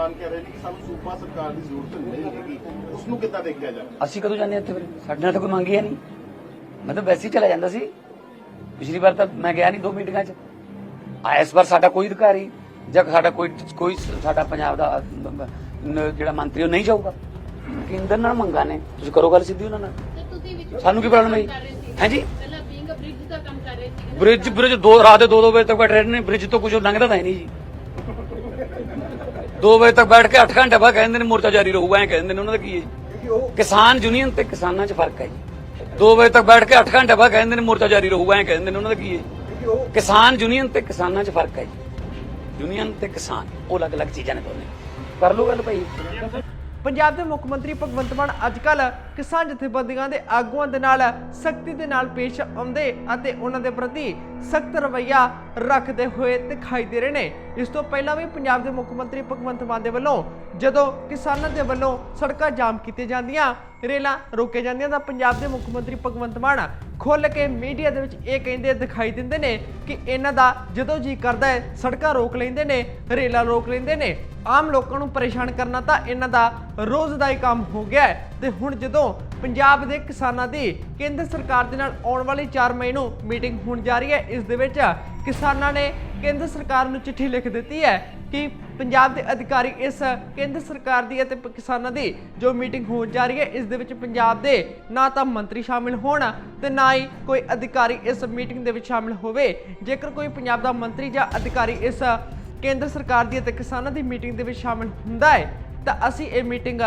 ਕਿਸਾਨ ਕਹਿ ਰਹੇ ਨੇ ਕਿ ਸਾਨੂੰ ਸੂਬਾ ਸਰਕਾਰ ਦੀ ਜ਼ਰੂਰਤ ਨਹੀਂ ਹੈਗੀ। ਉਸ ਨੂੰ ਕਿੱਦਾਂ ਦੇਖਿਆ ਜਾਵੇ? ਅਸੀਂ ਕਦੋਂ ਜਾਂਦੇ ਇੱਥੇ ਫਿਰ? ਸਾਡੇ ਨਾਲ ਤਾਂ ਕੋਈ ਮੰਗੀ ਹੈ ਨਹੀਂ। ਮੈਂ ਤਾਂ ਵੈਸੇ ਹੀ ਚਲਾ ਜਾਂਦਾ ਸੀ। ਪਿਛਲੀ ਵਾਰ ਤਾਂ ਮੈਂ ਗਿਆ ਨਹੀਂ ਦੋ ਮੀਟਿੰਗਾਂ 'ਚ। ਆ ਇਸ ਵਾਰ ਸਾਡਾ ਕੋਈ ਅਧਿਕਾਰੀ ਜਾਂ ਸਾਡਾ ਕੋਈ ਕੋਈ ਸਾਡਾ ਪੰਜਾਬ ਦਾ ਜਿਹੜਾ ਮੰਤਰੀ ਉਹ ਨਹੀਂ ਜਾਊਗਾ। ਕੇਂਦਰ ਨਾਲ ਮੰਗਾ ਨੇ? ਤੁਸੀਂ ਕਰੋ ਗੱਲ ਸਿੱਧੀ ਉਹਨਾਂ ਨਾਲ। ਸਾਨੂੰ ਕੀ problem ਹੈ? ਹੈਂਜੀ? ਬ੍ਰਿਜ ਦਾ ਕੰਮ ਕਰ ਰਹੇ ਸੀ। ਬ੍ਰਿਜ ਬ੍ਰਿਜ ਦੋ ਰਾਤ ਦੇ 2-2 ਵਜੇ ਤੱਕ ਬੈਠ ਰਹੇ ਨੇ। ਬ੍ਰਿਜ ਤੋਂ ਕੁਝ ਲੰਘਦਾ ਤਾਂ ਹੈ ਨਹੀਂ ਜੀ। 2 ਵਜੇ ਤੱਕ ਬੈਠ ਕੇ 8 ਘੰਟੇ ਬਾਅਦ ਕਹਿੰਦੇ ਨੇ ਮੋਰਚਾ ਜਾਰੀ ਰਹੂਗਾ ਐ ਕਹਿੰਦੇ ਨੇ ਉਹਨਾਂ ਦਾ ਕੀ ਹੈ? ਕਿਸਾਨ ਯੂਨੀਅਨ ਤੇ ਕਿਸਾਨਾਂ 'ਚ ਫ਼ਰਕ ਹੈ ਜੀ। 2 ਵਜੇ ਤੱਕ ਬੈਠ ਕੇ 8 ਘੰਟੇ ਬਾਅਦ ਕਹਿੰਦੇ ਨੇ ਮੋਰਚਾ ਜਾਰੀ ਰਹੂਗਾ ਐ ਕਹਿੰਦੇ ਨੇ ਉਹਨਾਂ ਦਾ ਕੀ ਹੈ? ਕਿਸਾਨ ਯੂਨੀਅਨ ਤੇ ਕਿਸਾਨਾਂ 'ਚ ਫ਼ਰਕ ਹੈ ਜੀ। ਯੂਨੀਅਨ ਤੇ ਕਿਸਾਨ ਉਹ ਅਲੱਗ-ਅਲੱਗ ਚੀਜ਼ਾਂ ਨੇ ਦੋਨੇ। ਕਰ ਲਓ ਗੱਲ ਭਾਈ। ਪੰਜਾਬ ਦੇ ਮੁੱਖ ਮੰਤਰੀ ਭਗਵੰਤ ਮਾਨ ਅੱਜਕੱਲ ਕਿਸਾਨ ਜਥੇਬੰਦੀਆਂ ਦੇ ਆਗੂਆਂ ਦੇ ਨਾਲ ਸਖਤੀ ਦੇ ਨਾਲ ਪੇਸ਼ ਆਉਂਦੇ ਅਤੇ ਉਹਨਾਂ ਦੇ ਪ੍ਰਤੀ ਸਖਤ ਰਵੱਈਆ ਰੱਖਦੇ ਹੋਏ ਦਿਖਾਈ ਦੇ ਰਹੇ ਨੇ। ਇਸ ਤੋਂ ਪਹਿਲਾਂ ਵੀ ਪੰਜਾਬ ਦੇ ਮੁੱਖ ਮੰਤਰੀ ਭਗਵੰਤ ਮਾਨ ਦੇ ਵੱਲੋਂ ਜਦੋਂ ਕਿਸਾਨਾਂ ਦੇ ਵੱਲੋਂ ਸੜਕਾਂ ਜਾਮ ਕੀਤੀਆਂ ਜਾਂਦੀਆਂ, ਰੇਲਾਂ ਰੋਕੇ ਜਾਂਦੀਆਂ ਤਾਂ ਪੰਜਾਬ ਦੇ ਮੁੱਖ ਮੰਤਰੀ ਭਗਵੰਤ ਮਾਨ ਖੁੱਲ ਕੇ ਮੀਡੀਆ ਦੇ ਵਿੱਚ ਇਹ ਕਹਿੰਦੇ ਦਿਖਾਈ ਦਿੰਦੇ ਨੇ ਕਿ ਇਹਨਾਂ ਦਾ ਜਦੋਂ ਜੀ ਕਰਦਾ ਹੈ, ਸੜਕਾਂ ਰੋਕ ਲੈਂਦੇ ਨੇ, ਰੇਲਾਂ ਰੋਕ ਲੈਂਦੇ ਨੇ, ਆਮ ਲੋਕਾਂ ਨੂੰ ਪਰੇਸ਼ਾਨ ਕਰਨਾ ਤਾਂ ਇਹਨਾਂ ਦਾ ਰੋਜ਼ ਦਾ ਹੀ ਕੰਮ ਹੋ ਗਿਆ ਹੈ। ਤੇ ਹੁਣ ਜਦੋਂ ਪੰਜਾਬ ਦੇ ਕਿਸਾਨਾਂ ਦੀ ਕੇਂਦਰ ਸਰਕਾਰ ਦੇ ਨਾਲ ਆਉਣ ਵਾਲੀ 4 ਮਈ ਨੂੰ ਮੀਟਿੰਗ ਹੋਣ ਜਾ ਰਹੀ ਹੈ, ਇਸ ਦੇ ਵਿੱਚ ਕਿਸਾਨਾਂ ਨੇ ਕੇਂਦਰ ਸਰਕਾਰ ਨੂੰ ਚਿੱਠੀ ਲਿਖ ਦਿੱਤੀ ਹੈ ਕਿ ਪੰਜਾਬ ਦੇ ਅਧਿਕਾਰੀ ਇਸ ਕੇਂਦਰ ਸਰਕਾਰ ਦੀ ਅਤੇ ਕਿਸਾਨਾਂ ਦੀ ਜੋ ਮੀਟਿੰਗ ਹੋਣ ਜਾ ਰਹੀ ਹੈ, ਇਸ ਦੇ ਵਿੱਚ ਪੰਜਾਬ ਦੇ ਨਾ ਤਾਂ ਮੰਤਰੀ ਸ਼ਾਮਿਲ ਹੋਣ ਤੇ ਨਾ ਹੀ ਕੋਈ ਅਧਿਕਾਰੀ ਇਸ ਮੀਟਿੰਗ ਦੇ ਵਿੱਚ ਸ਼ਾਮਿਲ ਹੋਵੇ। ਜੇਕਰ ਕੋਈ ਪੰਜਾਬ ਦਾ ਮੰਤਰੀ ਜਾਂ ਅਧਿਕਾਰੀ ਇਸ ਕੇਂਦਰ ਸਰਕਾਰ ਦੀ ਅਤੇ ਕਿਸਾਨਾਂ ਦੀ ਮੀਟਿੰਗ ਦੇ ਵਿੱਚ ਸ਼ਾਮਿਲ ਹੁੰਦਾ ਹੈ, ਤਾਂ ਅਸੀਂ ਇਹ ਮੀਟਿੰਗ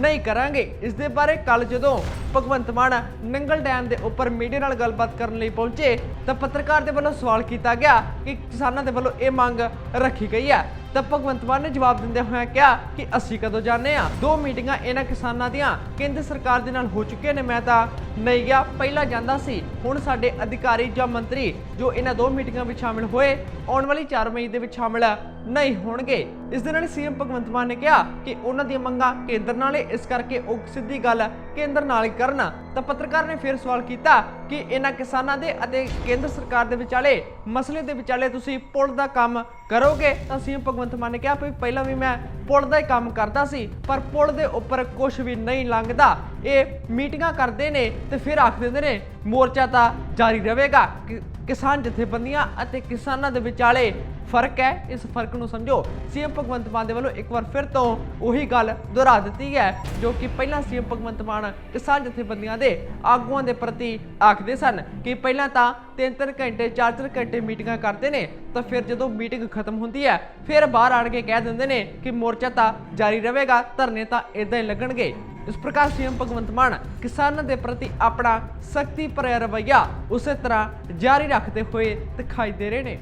ਨਹੀਂ ਕਰਾਂਗੇ। ਇਸ ਦੇ ਬਾਰੇ ਕੱਲ ਜਦੋਂ ਭਗਵੰਤ ਮਾਨ ਨੰਗਲ ਡੈਮ ਦੇ ਉੱਪਰ ਮੀਡੀਆ ਨਾਲ ਗੱਲਬਾਤ ਕਰਨ ਲਈ ਪਹੁੰਚੇ, ਤਾਂ ਪੱਤਰਕਾਰ ਦੇ ਵੱਲੋਂ ਸਵਾਲ ਕੀਤਾ ਗਿਆ ਕਿ ਕਿਸਾਨਾਂ ਦੇ ਵੱਲੋਂ ਇਹ ਮੰਗ ਰੱਖੀ ਗਈ ਹੈ। ਤਾਂ ਭਗਵੰਤ ਮਾਨ ਨੇ ਜਵਾਬ ਦਿੰਦੇ ਹੋਇਆ ਕਿਹਾ ਕਿ ਅਸੀਂ ਕਦੋਂ ਜਾਣੇ ਆ ਦੋ ਮੀਟਿੰਗਾਂ ਇਹਨਾਂ ਕਿਸਾਨਾਂ ਦੀਆਂ ਕੇਂਦਰ ਸਰਕਾਰ ਦੇ ਨਾਲ ਹੋ ਚੁੱਕੀਆਂ ਨੇ, ਮੈਂ ਤਾਂ ਨਹੀਂ ਗਿਆ। ਪਹਿਲਾਂ ਜਾਂਦਾ ਸੀ। ਹੁਣ ਸਾਡੇ ਅਧਿਕਾਰੀ ਜਾਂ ਮੰਤਰੀ ਜੋ ਇਹਨਾਂ ਦੋ ਮੀਟਿੰਗਾਂ ਵਿੱਚ ਸ਼ਾਮਿਲ ਹੋਏ, ਆਉਣ ਵਾਲੀ 4 ਮਈ ਦੇ ਵਿੱਚ ਸ਼ਾਮਿਲ ਨਹੀਂ ਹੋਣਗੇ। ਇਸ ਦੇ ਨਾਲ ਸੀਐਮ ਭਗਵੰਤ ਮਾਨ ਨੇ ਕਿਹਾ ਕਿ ਉਹਨਾਂ ਦੀਆਂ ਮੰਗਾਂ ਕੇਂਦਰ ਨਾਲ ਇਸ ਕਰਕੇ ਉਹ ਸਿੱਧੀ ਗੱਲ ਕੇਂਦਰ ਨਾਲ ਹੀ ਕਰਨ। ਤਾਂ ਪੱਤਰਕਾਰ ਨੇ ਫਿਰ ਸਵਾਲ ਕੀਤਾ ਕਿ ਇਹਨਾਂ ਕਿਸਾਨਾਂ ਦੇ ਅਤੇ ਕੇਂਦਰ ਸਰਕਾਰ ਦੇ ਵਿਚਾਲੇ, ਮਸਲੇ ਦੇ ਵਿਚਾਲੇ ਤੁਸੀਂ ਪੁਲ ਦਾ ਕੰਮ ਕਰੋਗੇ? ਤਾਂ ਸੀਐਮ ਭਗਵੰਤ ਮਾਨ ਨੇ ਕਿਹਾ ਵੀ ਪਹਿਲਾਂ ਵੀ ਮੈਂ ਪੁਲ ਦਾ ਹੀ ਕੰਮ ਕਰਦਾ ਸੀ, ਪਰ ਪੁਲ ਦੇ ਉੱਪਰ ਕੁਝ ਵੀ ਨਹੀਂ ਲੰਘਦਾ। ਇਹ ਮੀਟਿੰਗਾਂ ਕਰਦੇ ਨੇ ਤੇ ਫਿਰ ਆਖ ਦਿੰਦੇ ਨੇ, ਮੋਰਚਾ ਤਾਂ ਜਾਰੀ ਰਹੇਗਾ। ਕਿਸਾਨ ਜਥੇਬੰਦੀਆਂ ਅਤੇ ਕਿਸਾਨਾਂ ਦੇ ਵਿਚਾਲੇ ਫ਼ਰਕ ਹੈ, ਇਸ ਫ਼ਰਕ ਨੂੰ ਸਮਝੋ। ਸੀਐਮ ਭਗਵੰਤ ਮਾਨ ਦੇ ਵੱਲੋਂ ਇੱਕ ਵਾਰ ਫਿਰ ਤੋਂ ਉਹੀ ਗੱਲ ਦੁਹਰਾ ਦਿੱਤੀ ਹੈ, ਜੋ ਕਿ ਪਹਿਲਾਂ ਸੀਐਮ ਭਗਵੰਤ ਮਾਨ ਕਿਸਾਨ ਜਥੇਬੰਦੀਆਂ ਦੇ ਆਗੂਆਂ ਦੇ ਪ੍ਰਤੀ ਆਖਦੇ ਸਨ ਕਿ ਪਹਿਲਾਂ ਤਾਂ 3-3 ਘੰਟੇ 4-4 ਘੰਟੇ ਮੀਟਿੰਗਾਂ ਕਰਦੇ ਨੇ, ਤਾਂ ਫਿਰ ਜਦੋਂ ਮੀਟਿੰਗ ਖਤਮ ਹੁੰਦੀ ਹੈ, ਫਿਰ ਬਾਹਰ ਆਣ ਕੇ ਕਹਿ ਦਿੰਦੇ ਨੇ ਕਿ ਮੋਰਚਾ ਤਾਂ ਜਾਰੀ ਰਹੇਗਾ, ਧਰਨੇ ਤਾਂ ਇਦਾਂ ਹੀ ਲੱਗਣਗੇ। ਇਸ ਪ੍ਰਕਾਰ ਸੀਐਮ ਭਗਵੰਤ ਮਾਨ ਕਿਸਾਨਾਂ ਦੇ ਪ੍ਰਤੀ ਆਪਣਾ ਸਖਤੀ ਭਰਿਆ ਰਵੱਈਆ ਉਸੇ ਤਰ੍ਹਾਂ ਜਾਰੀ ਰੱਖਦੇ ਹੋਏ ਦਿਖਾਈ ਦੇ ਰਹੇ ਨੇ।